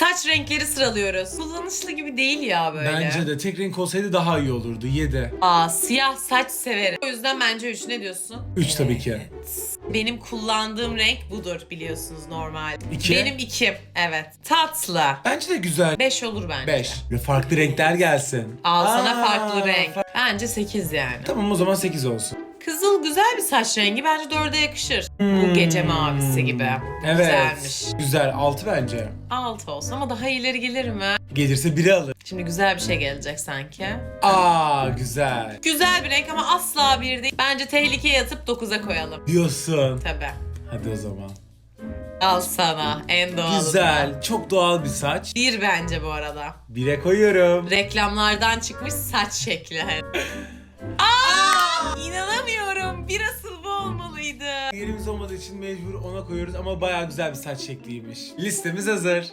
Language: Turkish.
Saç renkleri sıralıyoruz. Kullanışlı gibi değil ya böyle. Bence de tek renk olsaydı daha iyi olurdu. 7. Aa siyah saç severim. O yüzden bence 3 ne diyorsun? 3 tabii ki. Benim kullandığım renk budur biliyorsunuz normal. İki. Benim 2. Evet. Tatlı. Bence de güzel. 5 olur bence. 5. Ve farklı renkler gelsin. Al sana Aa, farklı renk. fa- Bence 8 yani. Tamam o zaman 8 olsun. Kızıl güzel bir saç rengi. Bence 4'e yakışır. Bu gece mavisi gibi. Hmm. Evet. Güzelmiş. Güzel. 6 bence. 6 olsun ama daha iyileri gelir mi? Gelirse 1'i alır. Şimdi güzel bir şey gelecek sanki. Aa güzel. Güzel bir renk ama asla bir değil. Bence tehlikeye atıp 9'a koyalım. Diyorsun. Tabii. Hadi o zaman. Al sana en doğalı. Güzel. Çok doğal bir saç. Bir bence bu arada. 1'e koyuyorum. Reklamlardan çıkmış saç şekli. Yerimiz olmadığı için mecbur ona koyuyoruz ama bayağı güzel bir saç şekliymiş. Listemiz hazır.